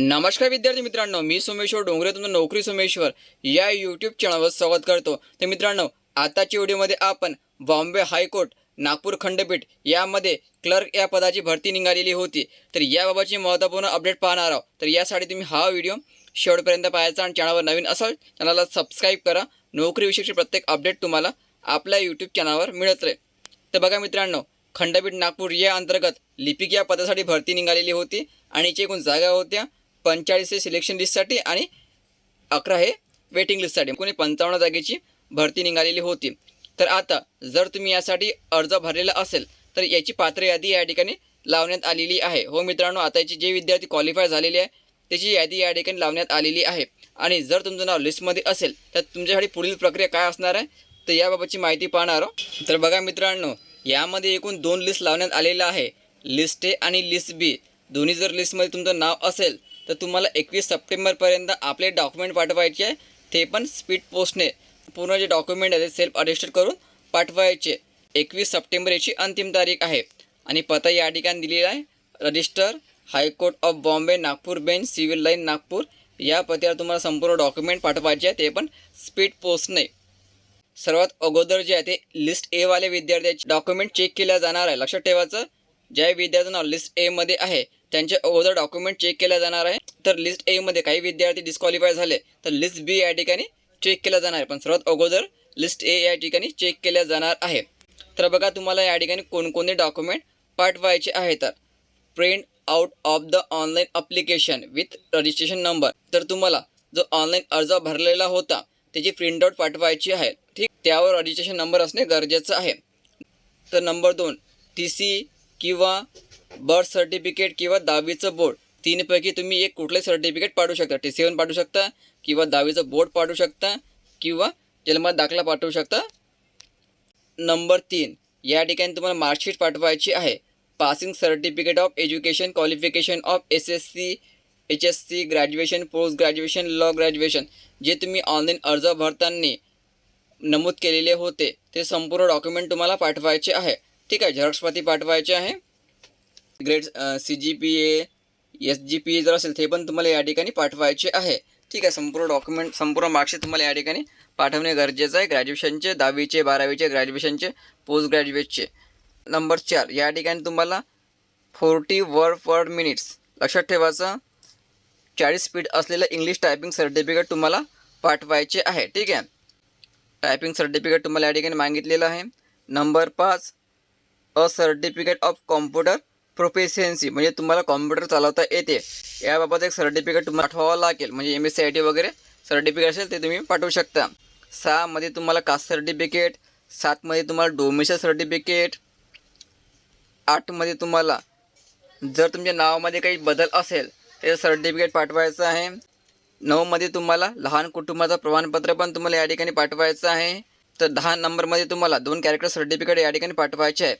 नमस्कार विद्यार्थी मित्रांनो मी सोमेश्वर डोंगरे तुमचं नोकरी सोमेश्वर या यूट्यूब चॅनलवर स्वागत करतो. तर मित्रांनो आताच्या व्हिडिओमध्ये आपण बॉम्बे हायकोर्ट नागपूर खंडपीठ यामध्ये क्लर्क या पदाची भरती निघालेली होती. तर याबाबतची महत्त्वपूर्ण अपडेट पाहणार आहोत. तर यासाठी तुम्ही हा व्हिडिओ शेवटपर्यंत पाहायचा आणि चॅनलवर नवीन असाल चॅनलला सबस्क्राईब करा. नोकरीविषयीचे प्रत्येक अपडेट तुम्हाला आपल्या यूट्यूब चॅनलवर मिळत राहील. तर बघा मित्रांनो खंडपीठ नागपूर या अंतर्गत लिपिक या पदासाठी भरती निघालेली होती आणि याची एकूण जागा होत्या पंचेचाळीस हे सिलेक्शन लिस्टसाठी आणि अकरा हे वेटिंग लिस्टसाठी कोणी पंचावन्न जागेची भरती निघालेली होती. तर आता जर तुम्ही यासाठी अर्ज भरलेला असेल तर याची पात्र यादी या ठिकाणी लावण्यात आलेली आहे. हो मित्रांनो आता याची जे विद्यार्थी क्वालिफाय झालेले आहे त्याची यादी या ठिकाणी लावण्यात आलेली आहे. आणि जर तुमचं नाव लिस्टमध्ये असेल तर तुमच्यासाठी पुढील प्रक्रिया काय असणार आहे तर याबाबतची माहिती पाहणार आहोत. तर बघा मित्रांनो यामध्ये एकूण दोन लिस्ट लावण्यात आलेलं आहे. लिस्ट ए आणि लिस्ट बी दोन्ही जर लिस्टमध्ये तुमचं नाव असेल तर तुम्हाला एकवीस सप्टेंबरपर्यंत आपले डॉक्युमेंट पाठवायचे आहे. ते पण स्पीड पोस्टने. पूर्ण जे डॉक्युमेंट आहे ते सेल्फ अटेस्टेड करून पाठवायचे. एकवीस सप्टेंबर याची अंतिम तारीख आहे. आणि पत्ता या ठिकाणी दिलेला आहे. Register high court of Bombay Nagpur bench civil line Nagpur या पत्यावर तुम्हाला संपूर्ण डॉक्युमेंट पाठवायचे आहे. ते पण स्पीड पोस्टने. सर्वात अगोदर जे आहे ते लिस्ट एवाले विद्यार्थ्याचे डॉक्युमेंट चेक केल्या जाणार आहे. लक्षात ठेवायचं. ज्या विद्यार्थ्यांना नाव लिस्ट एमध्ये आहे त्यांचे अगोदर डॉक्युमेंट चेक केल्या जाणार आहे. तर लिस्ट एमध्ये काही विद्यार्थी डिस्क्वालिफाय झाले तर लिस्ट बी या ठिकाणी चेक केल्या जाणार आहे. पण सर्वात अगोदर लिस्ट ए या ठिकाणी चेक केल्या जाणार आहे. तर बघा तुम्हाला या ठिकाणी कोणकोणते डॉक्युमेंट पाठवायचे आहे तर print out of the online application with registration number तर तुम्हाला जो ऑनलाईन अर्ज भरलेला होता त्याची प्रिंटआउट पाठवायची आहे. ठीक त्यावर रजिस्ट्रेशन नंबर असणे गरजेचं आहे. तर नंबर दोन टी सी किंवा बर्थ सर्टिफिकेट किंवा दहावीचं बोर्ड तीनपैकी तुम्ही एक कुठलंही सर्टिफिकेट पाठवू शकता. टी सी पाठवू शकता किंवा दहावीचं बोर्ड पाठवू शकता किंवा जन्मात दाखला पाठवू शकता. नंबर तीन या ठिकाणी तुम्हाला मार्कशीट पाठवायची आहे. Passing certificate of education qualification of S S C H S C graduation post graduation law graduation जे तुम्ही ऑनलाईन अर्ज भरताना नमूद केलेले होते ते संपूर्ण डॉक्युमेंट तुम्हाला पाठवायचे आहे. ठीक आहे झेरॉक्सपाती पाठवायचे आहे. Grade C G P A S G P A जर असेल ते पण तुम्हाला या ठिकाणी पाठवायचे आहे. ठीक आहे संपूर्ण डॉक्युमेंट संपूर्ण मार्कशीट तुम्हाला या ठिकाणी पाठवणे गरजेचं आहे. ग्रॅज्युएशनचे दहावीचे बारावीचे ग्रॅज्युएशनचे पोस्ट ग्रॅज्युएटचे नंबर चार या ठिकाणी तुम्हाला फोर्टी वर्ड पर मिनिट्स लक्षात ठेवायचं चाळीस स्पीड असलेलं इंग्लिश टायपिंग सर्टिफिकेट तुम्हाला पाठवायचे आहे. ठीक आहे. टायपिंग सर्टिफिकेट तुम्हाला या ठिकाणी मागितलेलं आहे. नंबर पाच a certificate of computer proficiency म्हणजे तुम्हाला कॉम्प्युटर चालवता येते. याबाबत एक सर्टिफिकेट तुम्हाला पाठवावं लागेल. म्हणजे M S C I T वगैरे सर्टिफिकेट असेल ते तुम्ही पाठवू शकता. सहामध्ये तुम्हाला कास्ट सर्टिफिकेट सातमध्ये तुम्हाला डोमेशन सर्टिफिकेट आठमध्ये तुम्हाला जर तुमच्या नावामध्ये काही बदल असेल ते सर्टिफिकेट पाठवायचं आहे. नऊमध्ये तुम्हाला लहान कुटुंबाचं प्रमाणपत्र पण तुम्हाला या ठिकाणी पाठवायचं आहे. तर दहा नंबरमध्ये तुम्हाला दोन कॅरेक्टर सर्टिफिकेट या ठिकाणी पाठवायचे आहे.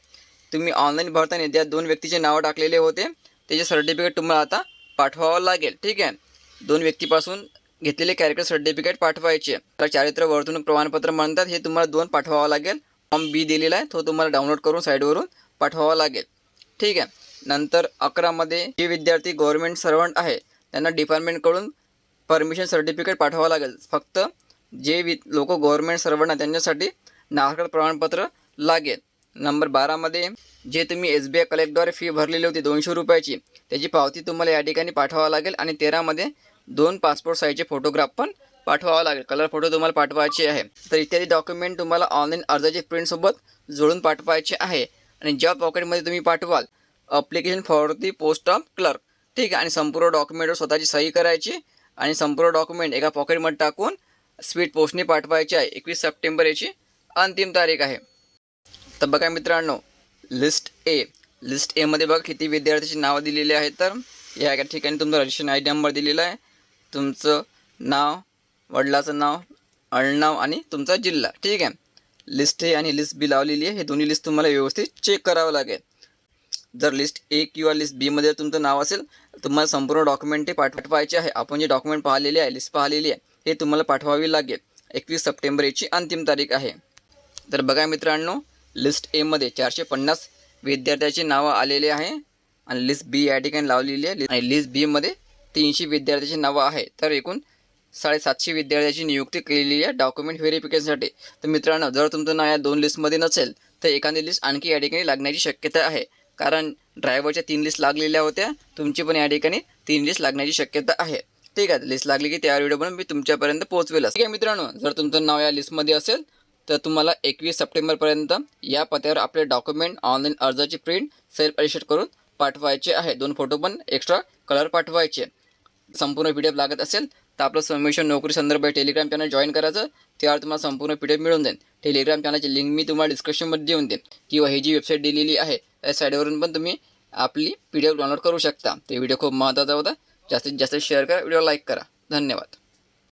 तुम्ही ऑनलाईन भरताना त्या दोन व्यक्तीचे नावं टाकलेले होते. त्याचे सर्टिफिकेट तुम्हाला आता पाठवावं लागेल. ठीक आहे? दोन व्यक्तीपासून घेतलेले कॅरेक्टर सर्टिफिकेट पाठवायचे. तर चारित्र्य वर्तणूक प्रमाणपत्र म्हणतात हे तुम्हाला दोन पाठवावं लागेल. फॉर्म बी दिलेला आहे तो तुम्हाला डाउनलोड करून साईडवरून पाठवावा लागेल. ठीक आहे? नंतर अकरामध्ये जे विद्यार्थी गव्हर्मेंट सर्वंट आहे त्यांना डिपार्टमेंटकडून परमिशन सर्टिफिकेट पाठवावं लागेल. फक्त जे वि लोक गव्हर्मेंट सर्वंट आहे त्यांच्यासाठी नागरिक प्रमाणपत्र लागेल. नंबर बारामध्ये जे तुम्ही एस बी आय कलेक्टद्वारे फी भरलेली होती दोनशे रुपयाची त्याची पावती तुम्हाला या ठिकाणी पाठवावं लागेल. आणि तेरामध्ये दोन पासपोर्ट साईजचे फोटोग्राफ पण पाठवावा लागेल. कलर फोटो तुम्हाला पाठवायचे आहे. तर इत्यादी डॉक्युमेंट तुम्हाला ऑनलाईन अर्जाचे प्रिंटसोबत जोडून पाठवायचे आहे. आणि ज्या पॉकेटमध्ये तुम्ही पाठवाल application for the post of clerk ठीक आहे? आणि संपूर्ण डॉक्युमेंटवर स्वतःची सही करायची. आणि संपूर्ण डॉक्युमेंट एका पॉकेटमध्ये टाकून स्पीड पोस्टने पाठवायचे आहे. एकवीस सप्टेंबर याची अंतिम तारीख आहे. तर बघा मित्रांनो लिस्ट ए लिस्ट एमध्ये बघा किती विद्यार्थ्याची नावं दिलेली आहेत तर या एका ठिकाणी तुमचं रजिस्ट्रेशन आय डी नंबर दिलेला आहे. तुमचं नाव वडिलाचं नाव अळनाव आणि तुमचा जिल्हा. ठीक आहे? लिस्ट ए आणि लिस्ट बी लावलेली आहे. हे दोन्ही लिस्ट तुम्हाला व्यवस्थित चेक करावं लागेल. जर लिस्ट ए किंवा लिस्ट बीमध्ये तुमचं नाव असेल तुम्हाला संपूर्ण डॉक्युमेंट ते पाठवायचे आहे. आपण जे डॉक्युमेंट पाहिलेले आहे लिस्ट पाहिलेली आहे हे तुम्हाला पाठवावी लागेल. एकवीस सप्टेंबर याची अंतिम तारीख आहे. तर बघा मित्रांनो लिस्ट एमध्ये चारशे पन्नास विद्यार्थ्याची नावं आलेली आहे आणि लिस्ट बी या ठिकाणी लावलेली आहे. आणि लिस्ट बीमध्ये तीनशे विद्यार्थ्याची नावं आहे. तर एकूण साडेसातशे विद्यार्थ्याची नियुक्ती केलेली आहे डॉक्युमेंट व्हेरिफिकेशनसाठी. तर मित्रांनो जर तुमचं नाव या दोन लिस्टमध्ये नसेल तर एखादी लिस्ट आणखी या ठिकाणी लागण्याची शक्यता आहे. कारण ड्रायव्हरच्या तीन लिस्ट लागलेल्या होत्या. तुमची पण या ठिकाणी तीन लिस्ट लागण्याची शक्यता आहे. ठीक आहे लिस्ट लागली की त्या व्हिडिओ पण मी तुमच्यापर्यंत पोहोचवेल ठीक आहे मित्रांनो जर तुमचं नाव या लिस्टमध्ये असेल तर तुम्हाला एकवीस सप्टेंबरपर्यंत या पत्त्यावर आपले डॉक्युमेंट ऑनलाईन अर्जाची प्रिंट सेल्फ रजिस्टर करून पाठवायचे आहे. दोन फोटो पण एक्स्ट्रा कलर पाठवायचे. संपूर्ण पी डी एफ लागत असेल तर आपलं संमिश्रण नोकरी संदर्भात टेलिग्राम चॅनल जॉईन करायचं. त्यावर तुम्हाला संपूर्ण पी डी एफ मिळून जाईल. टेलिग्राम चॅनलची लिंक मी तुम्हाला डिस्क्रिप्शनमध्ये देऊन देईन. किंवा ही जी वेबसाईट दिलेली आहे त्या साईडवरून पण तुम्ही आपली पी डी एफ डाउनलोड करू शकता. ते व्हिडिओ खूप महत्त्वाचा होता. जास्तीत जास्त शेअर करा. व्हिडिओ लाईक करा. धन्यवाद.